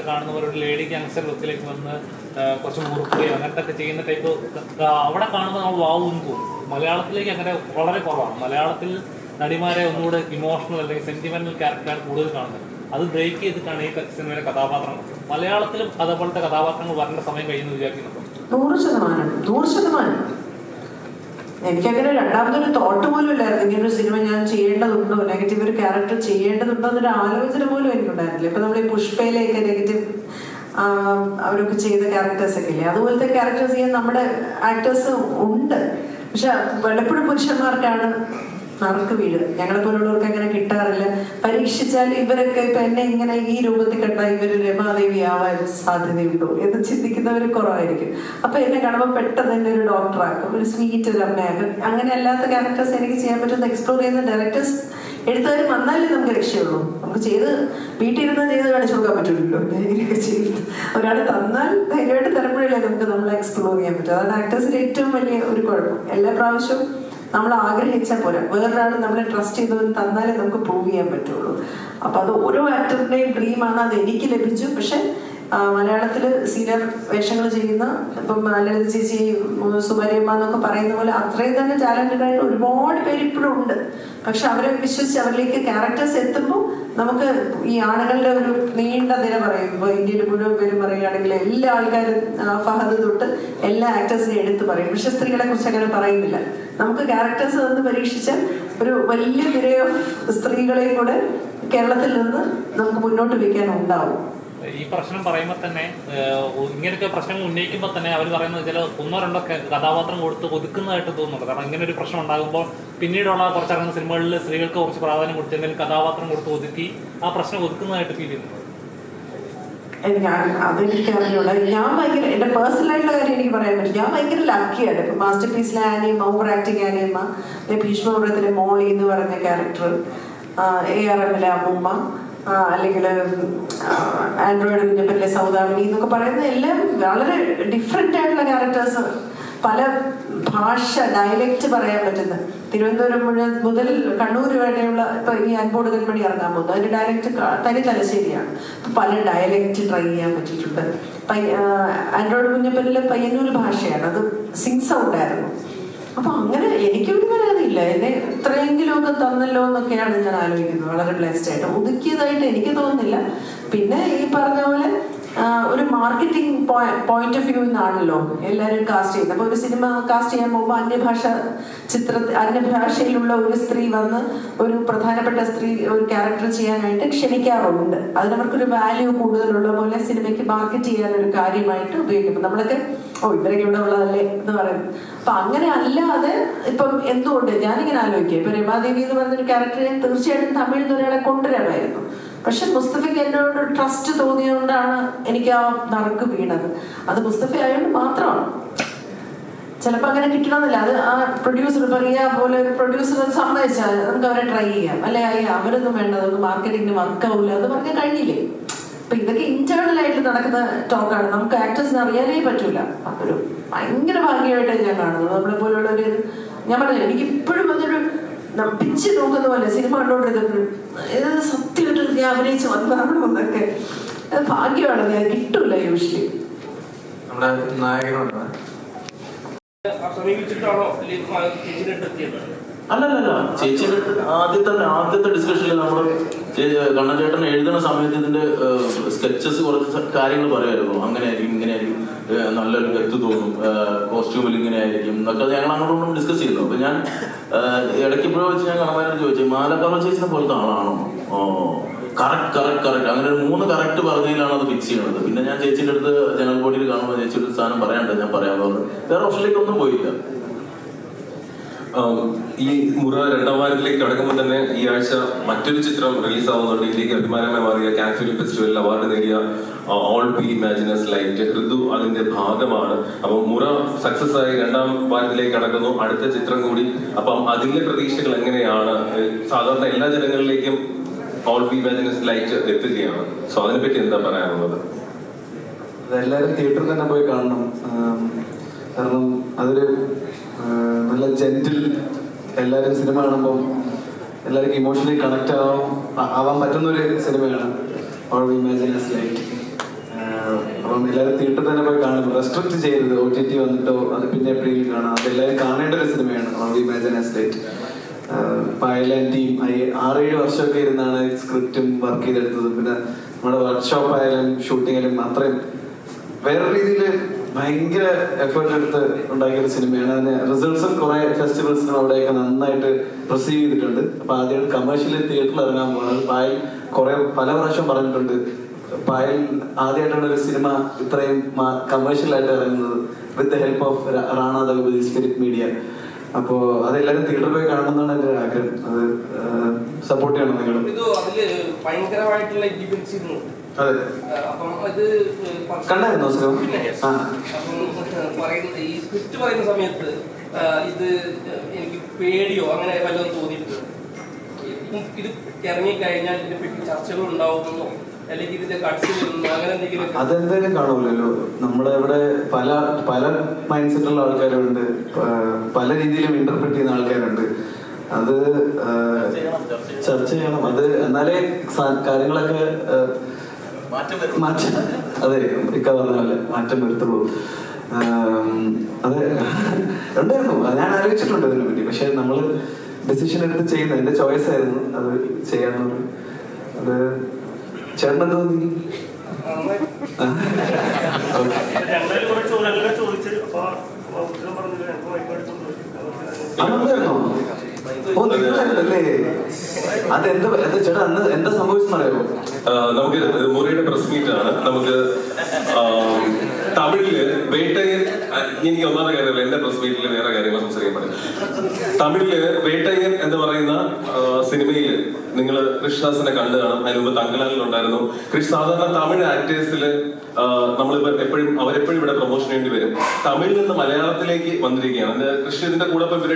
കാണുന്ന പോലെ ഒരു ലേഡി ക്യാൻസർ ലുക്കിലേക്ക് വന്ന് കുറച്ച് മുറുക്കുകയോ അങ്ങനത്തെ ഒക്കെ ചെയ്യുന്ന ടൈപ്പ് അവിടെ കാണുമ്പോൾ നമ്മൾ വാവ് എന്ന് തോന്നും മലയാളത്തിലേക്ക് അങ്ങനെ വളരെ കുറവാണ്. മലയാളത്തിൽ നടിമാരെ ഒന്നുകൂടെ ഇമോഷണൽ അല്ലെങ്കിൽ സെന്റിമെന്റൽ ക്യാരക്ടറാണ് കൂടുതൽ കാണുന്നത്. അത് ബ്രേക്ക് ചെയ്തിട്ടാണ് ഈ സിനിമയിലെ കഥാപാത്രങ്ങൾ. മലയാളത്തിലും അതേപോലത്തെ കഥാപാത്രങ്ങൾ വരേണ്ട സമയം കഴിയുമെന്ന് വിചാരിക്കുന്നുണ്ടോ നൂറ് ശതമാനം. നൂറ് ശതമാനം. എനിക്കങ്ങനെ രണ്ടാമതൊരു തോട്ട് പോലും ഇല്ലായിരുന്നു. ഇങ്ങനെ ഒരു സിനിമ ഞാൻ ചെയ്യേണ്ടതുണ്ടോ? നെഗറ്റീവ് ഒരു ക്യാരക്ടർ ചെയ്യേണ്ടതുണ്ടോ എന്നൊരു ആലോചന പോലും എനിക്കുണ്ടായിരുന്നില്ല. ഇപ്പൊ നമ്മുടെ ഈ പുഷ്പയിലേക്ക് നെഗറ്റീവ് അവരൊക്കെ ചെയ്ത ക്യാരക്ടേഴ്സ് ഒക്കെ ഇല്ലേ? അതുപോലത്തെ ക്യാരക്ടേഴ്സ് ചെയ്യാൻ നമ്മുടെ ആക്ടേഴ്സ് ഉണ്ട്. പക്ഷെ പലപ്പോഴും പുരുഷന്മാർക്കാണ് നറുക്ക് വീട്. ഞങ്ങളെ പോലുള്ളവർക്ക് അങ്ങനെ കിട്ടാറില്ല. പരീക്ഷിച്ചാൽ ഇവരൊക്കെ ഇപ്പൊ എന്നെ ഇങ്ങനെ ഈ രൂപത്തിൽ കണ്ടാൽ ഇവർ രമാദേവി ആവാൻ സാധ്യതയുണ്ടോ എന്ന് ചിന്തിക്കുന്നവർ കുറവായിരിക്കും. അപ്പൊ എന്നെ കാണുമ്പോൾ പെട്ടെന്ന് തന്നെ ഒരു ഡോക്ടറാക്കും ഒരു സ്വീറ്റ് ഒരു അമ്മയാക്കും. അങ്ങനെ അല്ലാത്ത ക്യാരക്ടേഴ്സ് എനിക്ക് ചെയ്യാൻ പറ്റുന്ന എക്സ്പ്ലോർ ചെയ്യുന്ന ഡയറക്ടേഴ്സ് എഴുത്തുകാർ വന്നാലേ നമുക്ക് രക്ഷയുള്ളൂ. നമുക്ക് ചെയ്ത് വീട്ടിൽ ഇരുന്ന് ചെയ്ത് കാണിച്ചു കൊടുക്കാൻ പറ്റുള്ളൂ ചെയ്ത് ഒരാൾ തന്നാൽ ധൈര്യമായിട്ട് തരുമ്പോഴല്ലേ നമുക്ക് നമ്മളെ എക്സ്പ്ലോർ ചെയ്യാൻ പറ്റും. അതാണ് ആക്ടേഴ്സിന്റെ ഏറ്റവും വലിയ ഒരു കുഴപ്പം. എല്ലാ പ്രാവശ്യവും നമ്മൾ ആഗ്രഹിച്ചാൽ പോലെ വേറൊരാൾ നമ്മളെ ട്രസ്റ്റ് ചെയ്തവർ തന്നാലേ നമുക്ക് പ്രൂവ് ചെയ്യാൻ പറ്റുള്ളൂ. അപ്പൊ അത് ഓരോ ആക്ടറിന്റെയും ഡ്രീമാണ് അത് എനിക്ക് ലഭിച്ചു. പക്ഷെ ആ, മലയാളത്തിൽ സീനിയർ വേഷങ്ങൾ ചെയ്യുന്ന ഇപ്പം ലളിത ചേച്ചി സുമരിയമ്മ എന്നൊക്കെ പറയുന്ന പോലെ അത്രയും തന്നെ ടാലന്റഡ് ആയിട്ട് ഒരുപാട് പേര് ഇപ്പോഴും ഉണ്ട്. പക്ഷെ അവരെ വിശ്വസിച്ച് അവരിലേക്ക് ക്യാരക്ടേഴ്സ് എത്തുമ്പോൾ നമുക്ക് ഈ ആണുങ്ങളുടെ ഒരു നീണ്ട നില പറയും. ഇപ്പോൾ ഇന്ത്യയിൽ മുഴുവൻ പേരും പറയുകയാണെങ്കിൽ എല്ലാ ആൾക്കാരും ഫഹദ് തൊട്ട് എല്ലാ ആക്ടേഴ്സിനെയും എടുത്ത് പറയും. പക്ഷെ സ്ത്രീകളെ കുറിച്ച് അങ്ങനെ പറയുന്നില്ല. നമുക്ക് ക്യാരക്ടേഴ്സ് നിന്ന് പരീക്ഷിച്ചാൽ ഒരു വലിയ നിര ഓഫ് സ്ത്രീകളെയും കൂടെ കേരളത്തിൽ നിന്ന് നമുക്ക് മുന്നോട്ട് വയ്ക്കാൻ ഉണ്ടാവും. ഈ പ്രശ്നം പറയുമ്പോൾ തന്നെ ഇങ്ങനെയൊക്കെ പ്രശ്നങ്ങൾ ഉന്നയിക്കുമ്പോൾ തന്നെ അവർ പറയുന്നത് ചില ഒന്നോ രണ്ടോ കഥാപാത്രം കൊടുത്ത് ഒതുക്കുന്നതായിട്ട് തോന്നുന്നുണ്ട്. കാരണം ഇങ്ങനെ ഒരു പ്രശ്നം ഉണ്ടാകുമ്പോൾ പിന്നീടുള്ള കുറച്ചിറങ്ങുന്ന സിനിമകളിൽ സ്ത്രീകൾക്ക് കുറച്ച് പ്രാധാന്യം കൊടുത്ത് എന്തെങ്കിലും കഥാപാത്രം കൊടുത്ത് ഒതുക്കി ആ പ്രശ്നം ഒതുക്കുന്നതായിട്ട് ഫീൽ ചെയ്യുന്നു ഞാൻ ആ- അതെനിക്ക് അറിഞ്ഞൂടാ ഞാൻ ഭയങ്കര എന്റെ പേഴ്സണൽ ആയിട്ടുള്ള കാര്യം എനിക്ക് പറയാൻ പറ്റും. ഞാൻ ഭയങ്കര ലക്കിയാണ് ഇപ്പൊ മാസ്റ്റർ പീസിലെ ആനിയമ്മ ഓവർ ആക്ടിങ് ആനിയമ്മ ഭീഷ്മപുരത്തിലെ മോളി എന്ന് പറയുന്ന ക്യാരക്ടർ എ ആർ എമ്മിലെ അമ്മൂമ്മ അല്ലെങ്കിൽ ആൻഡ്രോയിഡ് പിന്നെ സൗദാമിനി എന്നൊക്കെ പറയുന്ന എല്ലാം വളരെ ഡിഫറെന്റ് ആയിട്ടുള്ള ക്യാരക്ടേഴ്സ് പല ഭാഷ ഡയലക്റ്റ് പറയാൻ പറ്റുന്ന. തിരുവനന്തപുരം മുഴുവൻ മുതൽ കണ്ണൂർ വരെയുള്ള ഇപ്പൊ ഈ അൻപോട് കൺമണി ഇറങ്ങാൻ പോകുന്നു. അതിന്റെ ഡയലക്റ്റ് തനി തലശ്ശേരിയാണ് പല ഡയലക്റ്റ് ട്രൈ ചെയ്യാൻ പറ്റിയിട്ടുണ്ട്. ആൻഡ്രോയിഡ് കുഞ്ഞപ്പനിലെ പയ്യന്നൂർ ഭാഷയാണ്. അത് സിങ് സൗണ്ട് അപ്പൊ അങ്ങനെ എനിക്കൊരു പരാതിയില്ല എന്നെ ഇത്രയെങ്കിലും ഒക്കെ തന്നല്ലോ എന്നൊക്കെയാണ് ഞാൻ ആലോചിക്കുന്നത്. വളരെ ബ്ലെസ്ഡ് ആയിട്ട്. ഒതുക്കിയതായിട്ട് എനിക്ക് തോന്നുന്നില്ല. പിന്നെ ഈ പറഞ്ഞ പോലെ ഒരു മാർക്കറ്റിംഗ് പോയിന്റ് ഓഫ് വ്യൂ എന്നാണല്ലോ എല്ലാവരും കാസ്റ്റ് ചെയ്യുന്നത്. അപ്പൊ ഒരു സിനിമ കാസ്റ്റ് ചെയ്യാൻ പോകുമ്പോൾ അന്യഭാഷ ചിത്ര അന്യഭാഷയിലുള്ള ഒരു സ്ത്രീ വന്ന് ഒരു പ്രധാനപ്പെട്ട സ്ത്രീ ഒരു ക്യാരക്ടർ ചെയ്യാനായിട്ട് ക്ഷണിക്കാറുണ്ട്. അതിനവർക്കൊരു വാല്യൂ കൂടുതലുള്ള പോലെ സിനിമയ്ക്ക് മാർക്കറ്റ് ചെയ്യാൻ ഒരു കാര്യമായിട്ട് ഉപയോഗിക്കും. നമ്മളൊക്കെ ഓ ഇവരൊക്കെ ഇവിടെ ഉള്ളതല്ലേ എന്ന് പറയും അപ്പൊ അങ്ങനെ അല്ലാതെ ഇപ്പം എന്തുകൊണ്ട്? ഞാനിങ്ങനെ ആലോചിക്കുക ഇപ്പൊ രമാദേവി എന്ന് പറഞ്ഞൊരു ക്യാരക്ടർ തീർച്ചയായിട്ടും തമിഴ് നിന്ന് ഒരാളെ കൊണ്ടുവരാമായിരുന്നു പക്ഷെ മുസ്തഫയ്ക്ക് എന്നോട് ട്രസ്റ്റ് തോന്നിയതുകൊണ്ടാണ് എനിക്ക് ആ നറുക്ക് വീണത്. അത് മുസ്തഫ ആയതുകൊണ്ട് മാത്രമാണ്. ചിലപ്പോൾ അങ്ങനെ കിട്ടണമെന്നില്ല. അത് ആ പ്രൊഡ്യൂസർ പറയുക പോലെ പ്രൊഡ്യൂസർ സമ്മതിച്ചാൽ നമുക്ക് അവരെ ട്രൈ ചെയ്യാം. അല്ലെ അയ്യ അവരൊന്നും വേണ്ട അതൊന്നും മാർക്കറ്റിംഗിന് വർക്കാവില്ല എന്ന് പറഞ്ഞാൽ കഴിഞ്ഞില്ലേ? അപ്പൊ ഇതൊക്കെ ഇന്റേണൽ ആയിട്ട് നടക്കുന്ന ടോക്കാണ് നമുക്ക് ആക്ടേഴ്സിന് അറിയാനേ പറ്റൂല. അതൊരു ഭയങ്കര ഭാഗ്യമായിട്ടാണ് ഞാൻ കാണുന്നത്. നമ്മളെ പോലുള്ള ഒരു ഞാൻ പറഞ്ഞു എനിക്ക് ഇപ്പോഴും അതൊരു പിച്ച് നോക്കുന്ന പോലെ സിനിമ കണ്ടോണ്ടിരുന്നപ്പോഴും ഇത് സത്യമായിട്ട് ഞാൻ അഭിനയിച്ച് വന്നതാണോ എന്നൊക്കെ അത് ഭാഗ്യമാണ് ഞാൻ കിട്ടൂല യൂഷ്വലി. നമ്മുടെ നായകനുണ്ട്? സമീപിച്ചിട്ടാണോ ചേച്ചിയുടെ എത്തിയത്? അല്ലല്ല ചേച്ചിയുടെ ആദ്യത്തെ ആദ്യത്തെ ഡിസ്കഷനിൽ നമ്മൾ കണ്ണൻ ചേട്ടൻ എഴുതുന്ന സമയത്ത് ഇതിന്റെ സ്കെച്ചസ് കുറച്ച് കാര്യങ്ങൾ പറയുമായിരുന്നു. അങ്ങനെ ആയിരിക്കും ഇങ്ങനെ ആയിരിക്കും നല്ലൊരു കത്ത് തോന്നും. കോസ്റ്റ്യൂമിൽ ഇങ്ങനെ ആയിരിക്കും എന്നൊക്കെ ഞങ്ങൾ അങ്ങോട്ടും ഡിസ്കസ് ചെയ്യുന്നു. അപ്പൊ ഞാൻ ഇടയ്ക്ക് ഇപ്പോഴും വെച്ച് ഞാൻ കണ്ണനോട് ചോദിച്ചു മാലക്കാവ് ചേച്ചിനെ പോലത്തെ ആളാണോ? ഓ കറക്റ്റ് കറക്റ്റ് കറക്റ്റ് അങ്ങനെ ഒരു മൂന്ന് കറക്റ്റ് പറഞ്ഞതിലാണ് അത് ഫിക്സ് ചെയ്യുന്നത് പിന്നെ ഞാൻ ചേച്ചിന്റെ അടുത്ത് ജനറൽ ബോഡിയിൽ കാണുമ്പോൾ ചേച്ചി ഒരു സാധനം പറയാണ്ട് ഞാൻ പറയാൻ പോകുന്നത്. വേറെ ഓപ്ഷനിലേക്ക് ഒന്നും പോയില്ല. ഈ മുറ രണ്ടാം വാരത്തിലേക്ക് കടക്കുമ്പോൾ തന്നെ ഈ ആഴ്ച മറ്റൊരു ചിത്രം റിലീസ് ആവുന്നുണ്ട് ഇതിലേക്ക് അഭിമാനമായി മാറിയ കാൻ ഫെസ്റ്റിവലിൽ അവാർഡ് നേടിയ all we imagine as light Ritu അതിന്റെ ഭാഗമാണ്. അപ്പം മുറ സക്സസ് ആയി രണ്ടാം വാരത്തിലേക്ക് കടക്കുന്നു. അടുത്ത ചിത്രം കൂടി. അപ്പം അതിന്റെ പ്രതീക്ഷകൾ എങ്ങനെയാണ്? സാധാരണ എല്ലാ ജനങ്ങളിലേക്കും all we imagine as light എത്തുകയാണ്. സോ അതിനെപ്പറ്റി എന്താ പറയാനുള്ളത്? എല്ലാവരും തിയേറ്ററിൽ തന്നെ പോയി കാണണം. കാരണം അതൊരു നല്ല ജെന്റിൽ എല്ലാവരും സിനിമ കാണുമ്പോൾ എല്ലാവർക്കും ഇമോഷണലി കണക്ട് ആവാൻ ആവാൻ പറ്റുന്ന ഒരു സിനിമയാണ് ഓൾ ഇമാജിനസ് ലൈറ്റ് എല്ലാവരും തിയേറ്ററിൽ തന്നെ പോയി കാണും റെസ്ട്രിക്ട് ചെയ്തത് ഒ ടി ടി വന്നിട്ടോ അത് പിന്നെ എപ്പോഴെങ്കിലും കാണാം. അത് എല്ലാവരും കാണേണ്ട ഒരു സിനിമയാണ് ഓൺലി ഇമാജിൻ ലൈറ്റ് പായലാൻ ടീം ആറേഴ് വർഷമൊക്കെ ഇരുന്നാണ് സ്ക്രിപ്റ്റും വർക്ക് ചെയ്തെടുത്തത്. പിന്നെ നമ്മുടെ വർക്ക്ഷോപ്പ് ആയാലും ഷൂട്ടിംഗ് ആയാലും അത്രയും വേറെ രീതിയിൽ ഭയങ്കര എഫേർട്ട് എടുത്ത് ഉണ്ടാക്കിയ ഒരു സിനിമയാണ്. അതിന് റിസൾട്ട്സും കുറെ ഫെസ്റ്റിവൽസിനും അവിടെയൊക്കെ നന്നായിട്ട് റിസീവ് ചെയ്തിട്ടുണ്ട്. അപ്പൊ ആദ്യമായിട്ട് കമേഴ്ഷ്യലി തിയേറ്ററിൽ ഇറങ്ങാൻ പോകുന്നത് പായൽ കുറെ പല പ്രാവശ്യം പറഞ്ഞിട്ടുണ്ട്. പായൽ ആദ്യമായിട്ടാണ് ഒരു സിനിമ ഇത്രയും കമേഴ്ഷ്യൽ ആയിട്ട് ഇറങ്ങുന്നത് with the help of Rana Daggubati spirit media അപ്പോ അതെല്ലാരും തിയേറ്ററിൽ പോയി കാണണമെന്നാണ് എന്റെ ആഗ്രഹം. അത് സപ്പോർട്ട് ചെയ്യണം നിങ്ങൾ അതെ. കണ്ടായിരുന്നോ സുഖം? പിന്നെ yes. ആ. അപ്പം പറയുന്നത് ഈ സ്ക്രിപ്റ്റ് പറയുന്ന സമയത്ത് ഇത് എനിക്ക് പേടിയോ അങ്ങനെ വല്ലതും തോന്നിയിട്ടുണ്ട്? ഇത് ഇറങ്ങിക്കഴിഞ്ഞാൽ ഇതിനെ പറ്റി ചർച്ചകൾ ഉണ്ടാവുമെന്നോ അതെന്തായാലും കാണുമല്ലോ നമ്മുടെ ഇവിടെ പല പല മൈൻഡ് സെറ്റുള്ള ആൾക്കാരുണ്ട് പല രീതിയിലും ഇന്റർപ്രറ്റ് ചെയ്യുന്ന ആൾക്കാരുണ്ട്. അത് ചർച്ച ചെയ്യണം അത് എന്നാലേ കാര്യങ്ങളൊക്കെ മാറ്റം അതെ ഇക്ക പറഞ്ഞ പോലെ മാറ്റം വരുത്തുള്ളൂ. അതെ. ഉണ്ടായിരുന്നു. ഞാൻ ആലോചിച്ചിട്ടുണ്ട് അതിനെ പറ്റി. പക്ഷെ നമ്മൾ ഡിസിഷൻ എടുത്ത് ചെയ്യുന്ന എന്റെ ചോയ്സ് ആയിരുന്നു. അത് ചെയ്യാന്നുള്ളത് അത് ചേട്ടൻ എന്ത് തോന്നി? അതുണ്ടായിരുന്നോ? ഓ നിങ്ങളല്ലേ? അതെന്താ എന്താ ചേട്ടാ അന്ന് എന്താ സംഭവിച്ചെന്നറിയാമോ നമുക്ക് മുറിയുടെ പ്രസ് മീറ്റ് ആണ്. നമുക്ക് തമിഴിൽ വേട്ടയിൽ എനിക്ക് ഒന്നാമത്തെ കാര്യമല്ല എന്റെ പ്രസ് മീറ്റിൽ വേറെ കാര്യങ്ങൾ സംസാരിക്കാൻ പറ്റും. തമിഴിൽ വേട്ടയൻ എന്ന് പറയുന്ന സിനിമയിൽ നിങ്ങൾ കൃഷ്ണദാസിനെ കണ്ടു കാണും. അതിന് മുമ്പ് തങ്കലാലിൽ ഉണ്ടായിരുന്നു. കൃഷ് സാധാരണ തമിഴ് ആക്ടേഴ്സിൽ നമ്മളിപ്പോ എപ്പോഴും അവരെപ്പോഴും ഇവിടെ പ്രൊമോഷൻ വേണ്ടി വരും. തമിഴിൽ നിന്ന് മലയാളത്തിലേക്ക് വന്നിരിക്കുകയാണ്. കൃഷി ഇതിന്റെ കൂടെ